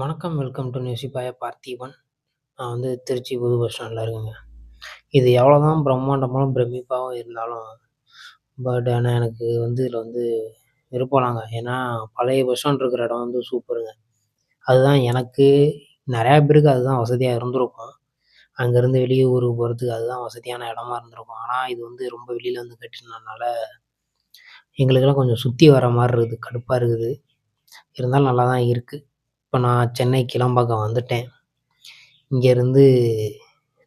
வணக்கம். Welcome to news boy Parthiban. நான் வந்து திருச்சி புது பஸ் ஸ்டாண்டில் இருக்கேங்க. இது எவ்வளோ தான் பிரம்மாண்டமாகவும் பிரமிப்பாகவும் இருந்தாலும், பட் ஆனால் எனக்கு வந்து இதில் வந்து விருப்பலாங்க ஏன்னா, பழைய பஸ் ஸ்டாண்ட் இருக்கிற இடம் வந்து சூப்பருங்க. அதுதான் எனக்கு நிறையா பேருக்கு அதுதான் வசதியாக இருந்திருக்கும். அங்கேருந்து வெளியே ஊருக்கு போகிறதுக்கு அதுதான் வசதியான இடமா இருந்திருக்கும். ஆனால் இது வந்து ரொம்ப வெளியில் வந்து கட்டினதுனால, எங்களுக்கெல்லாம் கொஞ்சம் சுற்றி வர மாதிரி இருக்குது. கடுப்பாக இருக்குது. இருந்தாலும் நல்லா தான் இருக்குது இப்போ நான் சென்னை கிளம்பாக்கம் வந்துட்டேன். இங்கேருந்து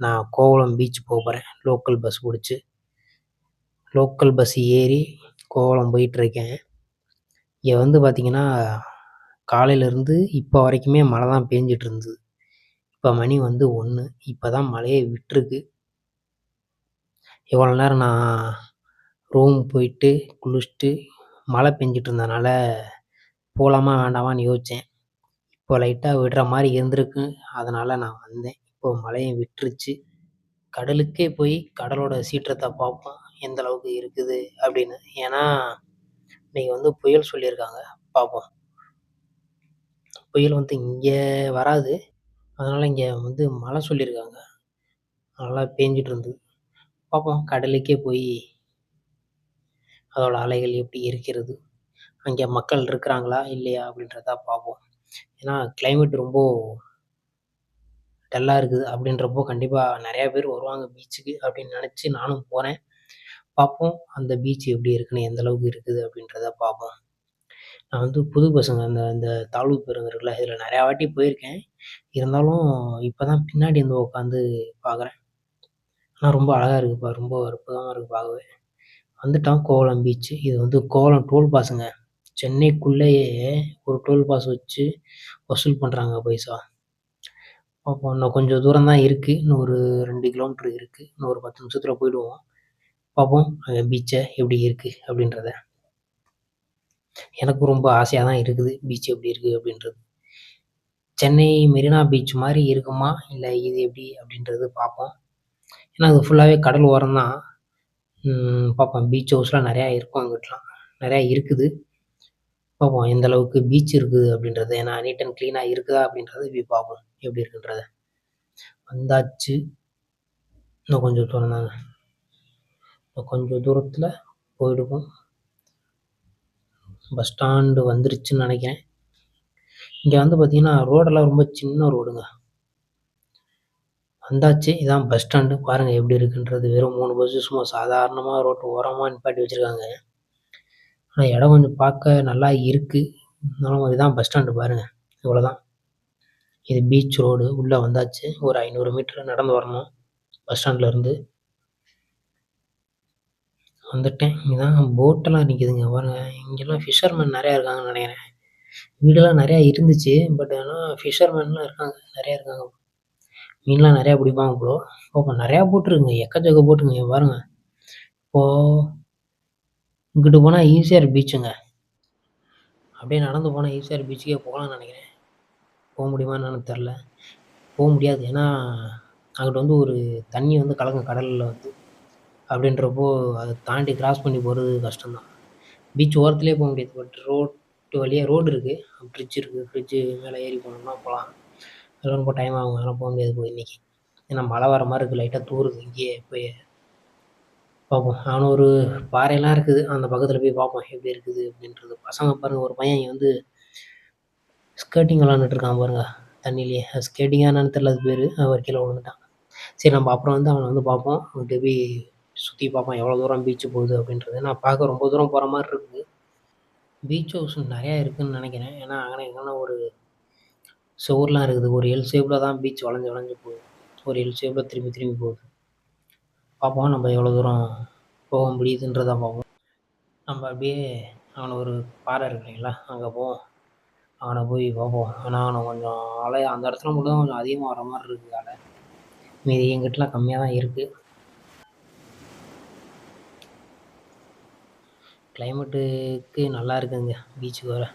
நான் கோவளம் பீச் போகிறேன் லோக்கல் பஸ் பிடிச்சி லோக்கல் பஸ் ஏறி கோவளம் போயிட்டுருக்கேன். இங்கே வந்து பார்த்திங்கன்னா காலையிலேருந்து இப்போ வரைக்குமே மழை தான் பேஞ்சிட்டு இருந்தது. இப்போ மணி வந்து ஒன்று இப்போ தான் மழையே விட்டுருக்கு. இவ்வளோ நேரம் நான் ரூம் போயிட்டு, குளிச்சுட்டு, மழை பெஞ்சிட்டு இருந்ததுனால, போகலாமா வேண்டாமான்னு யோசித்தேன் இப்போ லைட்டாக விடுற மாதிரி இருந்திருக்கு. அதனால் நான் வந்தேன். இப்போ மழையும் விட்டுருச்சு. கடலுக்கே போய் கடலோட சீற்றத்தை பார்ப்போம். எந்த அளவுக்கு இருக்குது அப்படின்னு. ஏன்னா, இன்றைக்கி வந்து புயல் சொல்லியிருக்காங்க. பார்ப்போம். புயல் வந்து இங்கே வராது. அதனால் இங்கே வந்து மழை சொல்லியிருக்காங்க. நல்லா பேஞ்சிட்டு இருந்தது. பார்ப்போம் கடலுக்கே போய் அதோட அலைகள் எப்படி இருக்கிறது? அங்கே மக்கள் இருக்கிறாங்களா? இல்லையா? அப்படின்றத பார்ப்போம். ஏன்னா, கிளைமேட் ரொம்ப டல்லாக இருக்குது. அப்படின்றப்போ கண்டிப்பாக நிறையா பேர் வருவாங்க பீச்சுக்கு அப்படின்னு நினச்சி நானும் போகிறேன் பார்ப்போம் அந்த பீச் எப்படி இருக்குன்னு, எந்த அளவுக்கு இருக்குது அப்படின்றத பார்ப்போம். நான் வந்து புது பசங்க அந்த இந்த தாழ்வு பேருந்து இருக்குல்ல, இதில் நிறையா வாட்டி போயிருக்கேன். இருந்தாலும் இப்போ தான் பின்னாடி வந்து உட்காந்து பார்க்குறேன். ஆனால் ரொம்ப அழகாக இருக்குப்பா. ரொம்ப அற்புதமாக இருக்கு பார்க்கவே. வந்துட்டான் கோவளம் பீச். இது வந்து கோவளம் டோல் பாஸுங்க. சென்னைக்குள்ளேயே ஒரு டோல் பாஸ் வச்சு வசூல் பண்ணுறாங்க பைசா. பார்ப்போம். இன்னும் கொஞ்சம் தூரம் தான் இருக்குது இன்னும் ஒரு 2 கிலோமீட்டர் இருக்குது இன்னும் ஒரு பத்து நிமிஷத்தில் போயிடுவோம். பார்ப்போம் அங்கே பீச்சை எப்படி இருக்குது அப்படின்றத. எனக்கும் ரொம்ப ஆசையாக தான் இருக்குது. பீச் எப்படி இருக்குது அப்படின்றது. சென்னை மெரினா பீச் மாதிரி இருக்குமா? இல்லை இது எப்படி அப்படின்றது பார்ப்போம். ஏன்னா, அது ஃபுல்லாகவே கடல் ஓரம் தான். பார்ப்போம். பீச் ஹவுஸ்லாம் நிறையா இருக்கும் அங்கிட்டலாம். நிறையா இருக்குது. பார்ப்போம் எந்த அளவுக்கு பீச் இருக்குது அப்படின்றது ஏன்னா, நீட் அண்ட் க்ளீனாக இருக்குதா? அப்படின்றத போய் பார்ப்போம். எப்படி இருக்குன்றத. வந்தாச்சு. இன்னும் கொஞ்சம் தூரம் தாங்க. இன்னும் கொஞ்சம் தூரத்தில் போயிடுவோம். பஸ் ஸ்டாண்டு வந்துருச்சுன்னு நினைக்கிறேன் இங்கே வந்து பார்த்தீங்கன்னா, ரோடெல்லாம் ரொம்ப சின்ன ரோடுங்க. வந்தாச்சு. இதான் பஸ் ஸ்டாண்டு. பாருங்கள் எப்படி இருக்குன்றது. வெறும் மூணு பஸ்ஸு சும்மா சாதாரணமாக ரோட்டு ஓரமாக நிப்பாட்டி வச்சுருக்காங்க ஆனால் இடம் கொஞ்சம் பார்க்க நல்லா இருக்குது இருந்தாலும் இதுதான் பஸ் ஸ்டாண்டு பாருங்கள் இவ்வளோதான். இது பீச் ரோடு. உள்ளே வந்தாச்சு. ஒரு ஐநூறு மீட்டர் நடந்து வரணும். பஸ் ஸ்டாண்ட்லேருந்து வந்துட்டேன். இங்கேதான் போட்டெல்லாம் நிக்குதுங்க பாருங்க. இங்கெல்லாம் ஃபிஷர்மேன் நிறையா இருக்காங்கன்னு நினைக்கிறேன் வீடெல்லாம் நிறையா இருந்துச்சு. பட் ஆனால் ஃபிஷர்மேன்லாம் இருக்காங்க. நிறையா இருக்காங்க. மீன்லாம் நிறையா பிடிப்பாங்க ப்ரோ இப்போ நிறையா போட் எக்கச்சக்க போட்டுங்க. பாருங்கள் இப்போது இங்கிட்டு போனால் ஈசிஆர் பீச்சுங்க. அப்படியே நடந்து போனால் ஈசிஆர் பீச்சுக்கே போகலாம்னு நினைக்கிறேன் போக முடியுமா என்னன்னு தெரில போக முடியாது. ஏன்னா, அங்கிட்ட வந்து ஒரு தண்ணி வந்து கலக்கும் கடலில் வந்து. அப்படின்றப்போ அதை தாண்டி கிராஸ் பண்ணி போகிறது கஷ்டம் தான். பீச் ஓரத்துலேயே போக முடியாது. பட் ரோட்டு வழியாக ரோடு இருக்குது ஃப்ரிட்ஜ் இருக்குது ஃப்ரிட்ஜு மேலே ஏறி போனோம்னா போகலாம் அதில் ரொம்ப டைம் ஆகும். அதெல்லாம் போக முடியாது போய் இன்னைக்கு. ஏன்னா, மழை வர மாதிரி இருக்குது லைட்டாக தூறுது இங்கேயே போய் பார்ப்போம். அங்கன ஒரு பாறைலாம் இருக்குது. அந்த பக்கத்தில் போய் பார்ப்போம். எப்படி இருக்குது அப்படின்றது. பசங்க பாருங்கள் ஒரு பையன் இங்கே வந்து ஸ்கேட்டிங் விளையாண்டுட்டு இருக்கான் பாருங்க. தண்ணீலயே. அது என்னன்னு தெர்ல அது பேர் அவன் கீழே விழுந்துட்டான். சரி நம்ம அப்புறம் வந்து அவனை வந்து பார்ப்போம். அவன்கிட்ட போய் சுற்றி பார்ப்போம். எவ்வளோ தூரம் பீச்சு போகுது அப்படின்றது. நான் பார்க்க ரொம்ப தூரம் போகிற மாதிரி இருக்குது. பீச் ஹவுஸ் நிறையா இருக்குதுன்னு நினைக்கிறேன் ஏன்னா, அங்கே என்னென்ன ஒரு சுவர்லாம் இருக்குது. ஒரு எல் ஷேப்பில் தான் பீச் வளைஞ்சு வளைஞ்சு போகுது. ஒரு எல் ஷேப்பில் திரும்பி திரும்பி போகுது. பார்ப்போம் நம்ம எவ்வளோ தூரம் போக முடியுதுன்றத பார்ப்போம். நம்ம அப்படியே அவனை ஒரு பாறை இருக்கு இல்லைங்களா? அங்கே போவோம். அவனை போய் பார்ப்போம். ஆனால் அவனை கொஞ்சம் அலை அந்த இடத்துல மட்டும் தான் கொஞ்சம் அதிகமாக வர மாதிரி இருக்குது அலை. மீதி எங்கிட்டலாம் கம்மியாக தான் இருக்குது கிளைமேட்டுக்கு நல்லா இருக்குங்க. பீச்சுக்கு வர.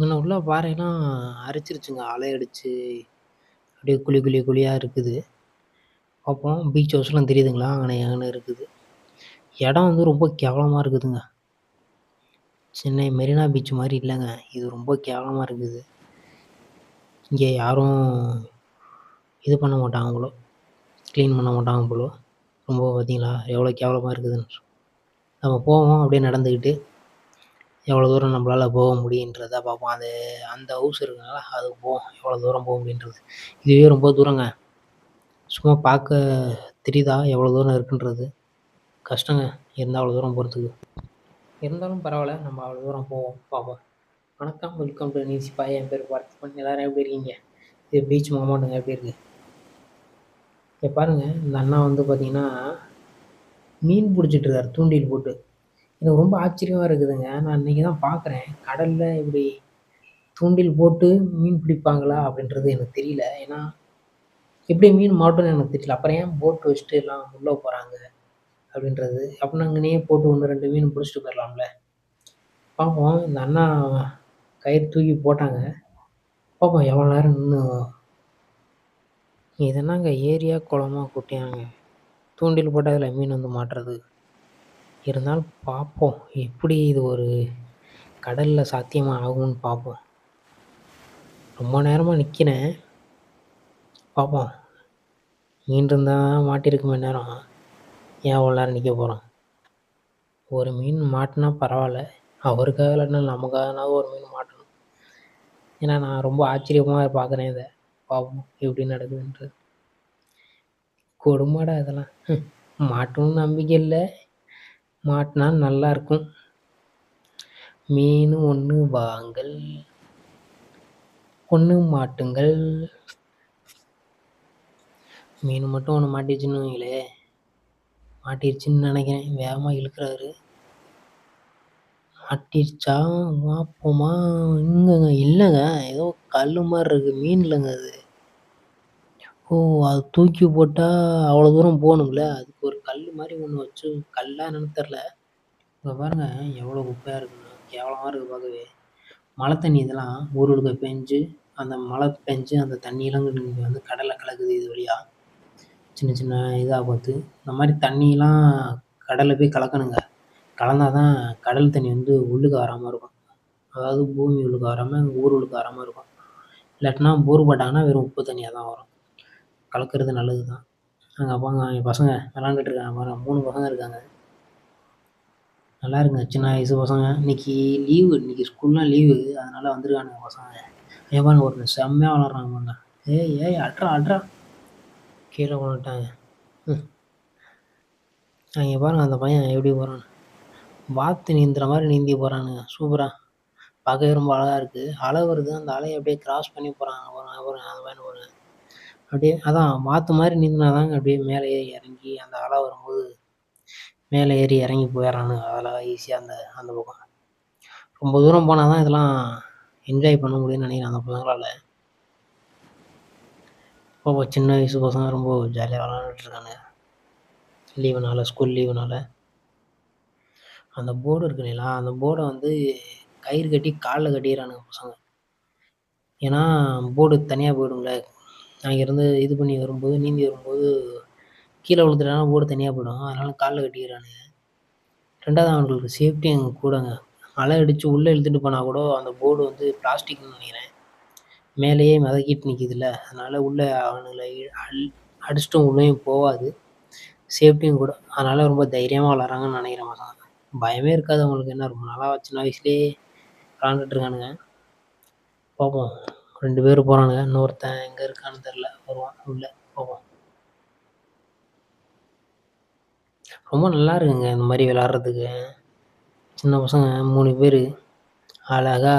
அங்கே உள்ள பாறைலாம் அரிச்சிருச்சுங்க. அலையடிச்சு அப்படியே குழி குழி குழியாக இருக்குது. பார்ப்போம் பீச் ஹவுஸ்லாம் தெரியுதுங்களா? அங்கே அங்கே இருக்குது. இடம் வந்து ரொம்ப கேவலமாக இருக்குதுங்க. சென்னை மெரினா பீச் மாதிரி இல்லைங்க இது ரொம்ப கேவலமாக இருக்குது. இங்கே யாரும் இது பண்ண மாட்டாங்க க்ளீன் பண்ண மாட்டாங்க ரொம்ப பார்த்தீங்களா? எவ்வளோ கேவலமாக இருக்குதுன்னு. நம்ம போவோம் அப்படியே நடந்துக்கிட்டு. எவ்வளோ தூரம் நம்மளால் போக முடியுன்றத பார்ப்போம். அது அந்த ஹவுஸ் இருக்கனால அதுக்கு போவோம். எவ்வளோ தூரம் போக முடியுன்றது. இதுவே ரொம்ப தூரங்க. சும்மா பார்க்க தெரியுதா எவ்வளோ தூரம் இருக்குன்றது. கஷ்டங்க. இருந்தால் அவ்வளோ தூரம் போகிறதுக்கு இருந்தாலும் பரவாயில்ல நம்ம அவ்வளோ தூரம் போவோம். பார்ப்போம். வணக்கம். Welcome to news boy. என் பேர் பார்த்திபன். எல்லோரும் எப்படி இருக்கீங்க? இது பீச் மாமாட்டுங்க எப்படி இருக்குது இங்க பாருங்க. இந்த அண்ணா வந்து பார்த்திங்கன்னா மீன் பிடிச்சிட்டு இருக்கார் தூண்டில் போட்டு. எனக்கு ரொம்ப ஆச்சரியமாக இருக்குதுங்க. நான் இன்னைக்கு தான் பார்க்குறேன். கடலில் இப்படி தூண்டில் போட்டு மீன் பிடிப்பாங்களா? அப்படின்றது எனக்கு தெரியல. ஏன்னா, எப்படி மீன் மாட்டோம்னு எனக்கு தெரியல. அப்புறம் ஏன் போட் வச்சுட்டு எல்லாம் உள்ளே போகிறாங்க அப்படின்றது. அப்புறம் அங்கேயே போட்டு 1, 2 மீன் பிடிச்சிட்டு போயிடலாம்ல பார்ப்போம். இந்த அண்ணா கயிறு தூக்கி போட்டாங்க. பார்ப்போம் எவ்வளோ நேரம் நின்று இதென்னாங்க என்னங்க ஏரியா, குளமாக குட்டையாங்க? தூண்டில் போட்டால் அதில் மீன் வந்து மாட்டுறது. இருந்தாலும் பார்ப்போம். எப்படி இது ஒரு கடலில் சாத்தியமாக ஆகும்னு பார்ப்போம். ரொம்ப நேரமாக நிற்கிறேன் பார்ப்போம். மீன் மாட்டிருக்குமே நேரம் ஏன் அவ்வளோ நேரம் நிற்க போகிறோம் ஒரு மீன் மாட்டினா பரவாயில்ல அவருக்காக இல்லைன்னா நமக்காகனாவது ஒரு மீன் மாட்டணும். ஏன்னா நான் ரொம்ப ஆச்சரியமாக பார்க்குறேன் இதை பார்ப்போம் எப்படி நடக்குதுன்றது. கொடுமாடா இதெல்லாம். மாட்டணும்னு நம்பிக்கை இல்லை மாட்டுனா நல்லாருக்கும். மீன் ஒண்ணு வாங்கள். ஒண்ணு மாட்டுங்கள். மீன் மட்டும் ஒண்ணு மாட்டிச்சுன்னு வைங்களேன். மாட்டிருச்சுன்னு நெனைக்கிறேன். வேகமா இழுக்குறாரு. மாட்டிருச்சா? பார்ப்போமா? எங்கங்க இல்லங்க. ஏதோ கல்லு மாரி இருக்கு. மீன் இல்லங்க அது. ஓ! அது தூக்கி போட்டா அவ்வளோ தூரம் போணும்ல. அதுக்கு ஒரு கல் மாதிரி ஒன்று வச்சு கல்லா என்னன்னு தெரில இப்போ பாருங்க எவ்வளோ குப்பையாக இருக்குன்னு. கேவலமாக இருக்கு பார்க்கவே. மழை தண்ணி இதெல்லாம் ஊருக்குள்ள பெஞ்சு அந்த மழை பெஞ்சு அந்த தண்ணியெல்லாம் இங்கே வந்து கடலில் கலக்குது இது வழியாக சின்ன சின்ன இதாக பார்த்து. இந்த மாதிரி தண்ணிலாம் கடலில் போய் கலக்கணுங்க. கலந்தா தான் கடல் தண்ணி வந்து உள்ளுக்கு வராமல் இருக்கும். அதாவது பூமி உள்ளுக்கு வராமல் ஊர் உள்ளுக்கு வராமல் இருக்கும். இல்லாட்டினா போர் போட்டாங்கன்னா வெறும் உப்பு தண்ணியாக தான் வரும். கலக்கிறது நல்லது தான். அங்கே பாருங்க அவங்க பசங்க விளாண்டுட்டு இருக்காங்க பாருங்க. மூணு பசங்க இருக்காங்க. நல்லா இருங்க சின்ன வயசு பசங்க. இன்னைக்கு லீவு. இன்னைக்கு ஸ்கூல்லாம் லீவு. அதனால் வந்துருக்கானுங்க பசங்க. ஏன் பாருங்க ஒருத்தன் செம்மையாக விளையாடுறான் பாருங்க. ஏய் ஏய் அட்ரா அட்ரா கீழே கொண்டுட்டாங்க ம். அங்கே பாருங்க அந்த பையன் எப்படி போறான்னு. வாத்து நீந்துற மாதிரி நீந்தி போகிறானுங்க சூப்பராக பார்க்கவே ரொம்ப அழகாக இருக்குது அலை வருது. அந்த அலைய அப்படியே கிராஸ் பண்ணி போகிறாங்க போகிறாங்க போகிறாங்க அந்த பையன் பாருங்க. அப்படியே அதான் மாற்று மாதிரி நீந்துனா தாங்க அப்படியே மேலே ஏறி இறங்கி அந்த அலை வரும்போது மேலே ஏறி இறங்கி போயிடறானுங்க அழகா ஈஸியாக அந்த அந்த பக்கம். ரொம்ப தூரம் போனால் தான் இதெல்லாம் என்ஜாய் பண்ண முடியும்னு நினைக்கிறேன் அந்த பசங்களால் இப்போ சின்ன வயசு பசங்க ரொம்ப ஜாலியாக விளாண்டுட்ருக்காங்க இருக்கானுங்க. லீவுனால, ஸ்கூல் லீவுனால. அந்த போர்டு இருக்கு இல்லைங்களா? அந்த போர்டை வந்து கயிறு கட்டி காலில் கட்டிடுறானுங்க பசங்க. ஏன்னா போர்டு தனியாக போயிடும்ல. அங்கேருந்து இது பண்ணி வரும்போது, நீந்தி வரும்போது கீழே விழுந்துட்டானா போர்டு தனியாக போயிடும். அதனால் கால்ல கட்டிக்கிறானுங்க. ரெண்டாவது அவங்களுக்கு சேஃப்டி அங்கே கூடங்க. அலை அடித்து உள்ளே இழுத்துட்டு போனால் கூட அந்த போர்டு வந்து பிளாஸ்டிக்னு நினைக்கிறேன் மேலேயே மிதக்கிட்டு நிற்கிதுல்ல அதனால் உள்ளே அவனுங்களை அல் அடிச்சிட்டும் உள்ளேயும் போகாது சேஃப்டியும் கூட. அதனால் ரொம்ப தைரியமாக வளராங்கன்னு நினைக்கிறேன் மசான் பயமே இருக்காது அவங்களுக்கு. என்ன ரொம்ப நல்லா சின்ன வயசுலேயே விளாண்டுட்ருக்கானுங்க பார்ப்போம். ரெண்டு பேர் போகிறானுங்க இன்னொருத்தன் எங்கே இருக்கான்னு தெரில வருவான் உள்ளே போவான் ரொம்ப நல்லா இருக்குங்க இந்த மாதிரி விளாட்றதுக்கு சின்ன பசங்க 3 பேரு. அழகா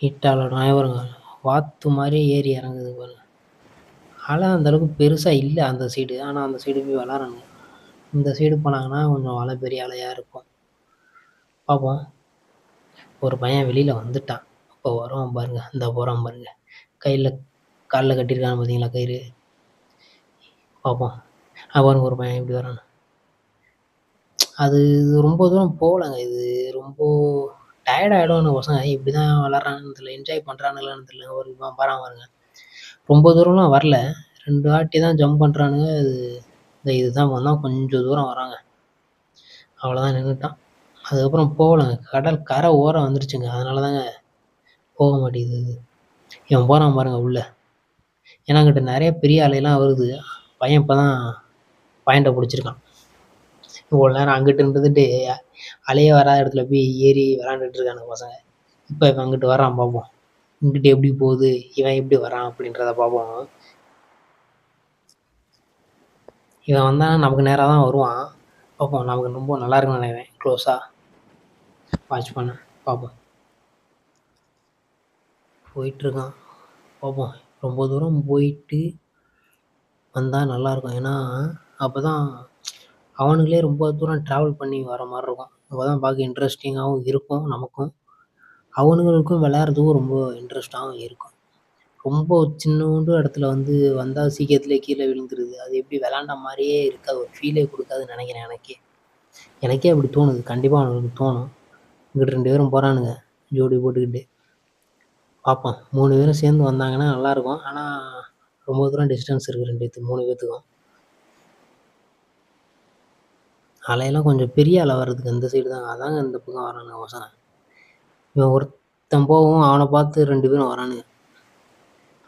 நீட்டா நாயவருங்க வாத்து மாதிரி ஏறி இறங்குது பாருங்க. அலை அந்தளவுக்கு பெருசாக இல்லை அந்த சைடு. ஆனால் அந்த சைடு போய் விளாட்றானுங்க இந்த சைடு போனாங்கன்னா கொஞ்சம் அலை பெரிய அலையாக இருக்கும். பார்ப்போம். ஒரு பையன் வெளியில் வந்துட்டான். இப்போ வருவான் பாருங்க. இந்த போகிறான் பாருங்கள் கையில் காலில் கட்டியிருக்கான் பார்த்தீங்களா கயிறு? பார்ப்போம். அங்க பாருங்க ஒரு பையன் இப்படி வரான். அது ரொம்ப தூரம் போகலங்க. இது ரொம்ப டயர்ட் ஆகிடும் பசங்க. இப்படி தான் விளாட்றாங்கன்னு தெரியல என்ஜாய் பண்ணுறானுங்களான்னு தெரியல. ஒரு பாருங்க பாருங்க. ரொம்ப தூரம்லாம் வரல. ரெண்டு வாட்டி தான் ஜம்ப் பண்ணுறானுங்க அது இந்த இதுதான் வந்தால் கொஞ்சம் தூரம் வராங்க. அவ்வளோதான் நின்றுட்டான் அதுக்கப்புறம் போகலங்க. கடல் கரை ஓரம் வந்துருச்சுங்க. அதனால தாங்க போக மாட்டேங்குது இவன் போகிறான் பாருங்க உள்ளே. ஏன்னா அங்கிட்ட நிறைய பெரிய அலையெல்லாம் வருது. பையன் இப்போ தான் பாயிண்ட்டை பிடிச்சிருக்கான். இவ்வளோ நேரம் அங்கிட்டு இருந்துட்டு அலையே வராத இடத்துல போய் ஏறி விளாண்டுட்டு இருக்கானுங்க பசங்க. இப்போ இவன் அங்கிட்டு வரான் பார்ப்போம் இங்கிட்டு எப்படி போகுது? இவன் எப்படி வரான் அப்படின்றத பார்ப்போம் இவன் வந்தால் நமக்கு நேராக தான் வருவான். பார்ப்போம் நமக்கு ரொம்ப நல்லா இருக்குன்னு நினைக்கிறேன். க்ளோஸாக வாட்ச் பண்ண. பார்ப்போம் போயிட்டுருக்கான். பார்ப்போம் ரொம்ப தூரம் போயிட்டு வந்தால் நல்லாயிருக்கும். ஏன்னா அப்போ தான் அவனுங்களே ரொம்ப தூரம் ட்ராவல் பண்ணி வர மாதிரி இருக்கும். அப்போ தான் பார்க்க இன்ட்ரெஸ்டிங்காகவும் இருக்கும் நமக்கும். அவனுங்களுக்கும் விளையாடுறதுக்கும் ரொம்ப இன்ட்ரெஸ்ட்டாகவும் இருக்கும். ரொம்ப சின்னோண்டு இடத்துல வந்து வந்தால் சீக்கிரத்துலேயே கீழே விழுந்துருது. அது எப்படி விளாண்ட மாதிரியே இருக்காது. ஒரு ஃபீலே கொடுக்காதுன்னு நினைக்கிறேன் எனக்கே. எனக்கே அப்படி தோணுது. கண்டிப்பாக அவனுக்கு தோணும். இங்கிட்டு ரெண்டு பேரும் போகிறானுங்க ஜோடி போட்டுக்கிட்டு. பார்ப்போம் மூணு பேரும் சேர்ந்து வந்தாங்கன்னா நல்லாயிருக்கும். ஆனால் ரொம்ப தூரம் டிஸ்டன்ஸ் இருக்குது ரெண்டு பேத்து மூணு பேத்துக்கும். அலையெல்லாம் கொஞ்சம் பெரிய அலை வர்றதுக்கு அந்த சைடு தான். அதாங்க இந்த பக்கம் வரானுங்க பசங்க இவன் ஒருத்தன் போகவும் அவனை பார்த்து ரெண்டு பேரும் வரானுங்க.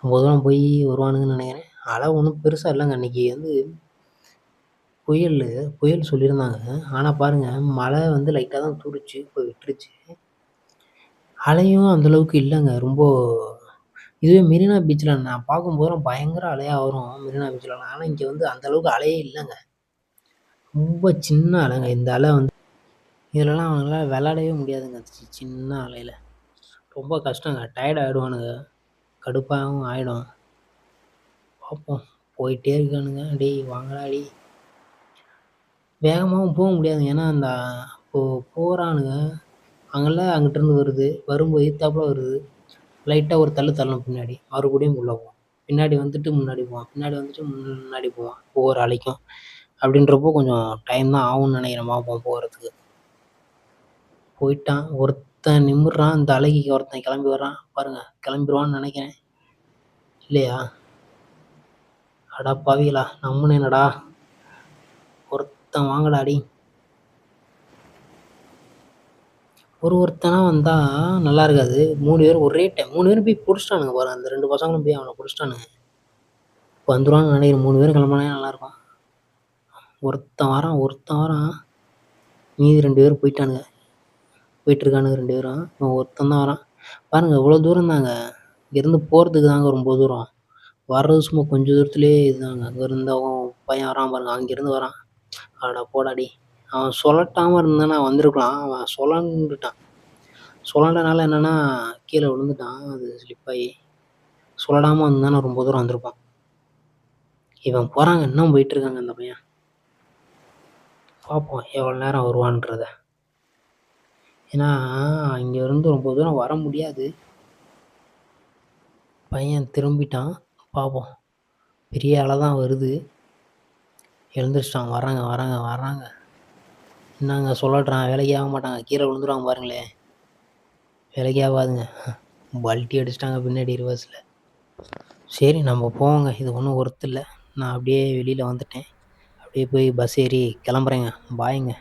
ரொம்ப தூரம் போய் வருவானுங்கன்னு நினைக்கிறேன். அலை ஒன்றும் பெருசாக இல்லைங்க. அன்றைக்கி வந்து புயல் புயல் சொல்லியிருந்தாங்க. ஆனால் பாருங்கள் மழை வந்து லைட்டாக தான் தூரிச்சு இப்போ விட்டுருச்சு. அலையும் அந்தளவுக்கு இல்லைங்க. ரொம்ப இதுவே மெரினா பீச்சில் நான் பார்க்கும்போதெல்லாம் பயங்கர அலையாக வரும் மெரினா பீச்சில் ஆனால் இங்கே வந்து அந்தளவுக்கு அலையே இல்லைங்க. ரொம்ப சின்ன அலைங்க. இந்த அலை வந்து இதிலலாம் அவங்களால விளாடவே முடியாதுங்க. சின்ன அலையில். ரொம்ப கஷ்டங்க. டயர்ட் ஆகிடுவானுங்க கடுப்பாகவும் ஆகிடும் பார்ப்போம் போயிட்டே இருக்கானுங்க. டேய் வாங்கடா டேய். வேகமாகவும் போக முடியாதுங்க. ஏன்னா அந்த இப்போது போகிறானுங்க அங்கெல்லாம் அங்கிட்டிருந்து வருது. வரும்போது எதிர்த்தாப்புல வருது. லைட்டாக ஒரு தள்ளு தள்ளணும் பின்னாடி. மறுபடியும் உள்ளே போவான் பின்னாடி வந்துட்டு முன்னாடி போவான் பின்னாடி வந்துட்டு முன்னாடி போவான் ஒவ்வொரு அலைக்கும். அப்படின்றப்போ கொஞ்சம் டைம் தான் ஆகும்னு நினைக்கிறேன் பார்ப்போம் போகிறதுக்கு போயிட்டான். ஒருத்தன் நிமிடுறான் இந்த அலைக்கு ஒருத்தன் கிளம்பி வர்றான். பாருங்கள் கிளம்பிடுவான்னு நினைக்கிறேன். இல்லையா? அடா பாவிகளா. நம்மனேனடா என்னடா? ஒருத்தன் வாங்கடா அடி ஒரு ஒருத்தனாக வந்தால் நல்லா இருக்காது. மூணு பேரும் ஒரே டைம் மூணு பேரும் போய் பிடிச்சிட்டானுங்க பாரு. அந்த ரெண்டு பசங்களும் போய் அவனை பிடிச்சிட்டானுங்க. வந்துடுவான்னு நினைக்கிறேன். மூணு பேரும் கிளம்புனா நல்லாயிருக்கும் ஒருத்தன் வரான் ஒருத்தன் வரான். மீதி ரெண்டு பேரும் போயிட்டானுங்க. போயிட்டுருக்கானுங்க ரெண்டு பேரும். இவன் ஒருத்தன் தான் வரான். பாருங்கள் இவ்வளோ தூரம் தாங்க. இங்கேருந்து போகிறதுக்கு தாங்க ரொம்ப தூரம். வர்றது சும்மா கொஞ்சம் தூரத்துலேயே இதுதாங்க. அங்கே இருந்தவன் பையன் வரான் பாருங்கள் அங்கேருந்து வரான். ஆடா போடாடி. அவன் சொல்லட்டாமல் இருந்தானா வந்திருக்கலாம். அவன் சொலண்டுட்டான் சொலண்டனால என்னென்னா கீழே விழுந்துட்டான். அது ஸ்லிப்பாகி சொல்லடாமல் வந்தானா ரொம்ப தூரம் வந்திருப்பான். இவன் போகிறாங்க இன்னும் போயிட்டுருக்காங்க அந்த பையன். பார்ப்போம் எவ்வளோ நேரம் வருவான்றத. ஏன்னா இங்கேருந்து ரொம்ப தூரம் வர முடியாது. பையன் திரும்பிட்டான். பார்ப்போம் பெரிய ஆளாக தான் வருது. எழுந்திரிச்சிட்டான். வராங்க வராங்க வராங்க என்னங்க சொல்லட்றான் வேலைக்கே ஆக மாட்டாங்க. கீழே விழுந்துருவாங்க பாருங்களேன் வேலைக்கே ஆகாதுங்க. பல்ட்டி அடிச்சிட்டாங்க பின்னாடி ரிவர்ஸில் சரி நம்ம போவோங்க இது ஒன்றும் ஒர்த்து இல்லை. நான் அப்படியே வெளியில் வந்துட்டேன். அப்படியே போய் பஸ் ஏறி கிளம்புறேங்க. பாய்ங்க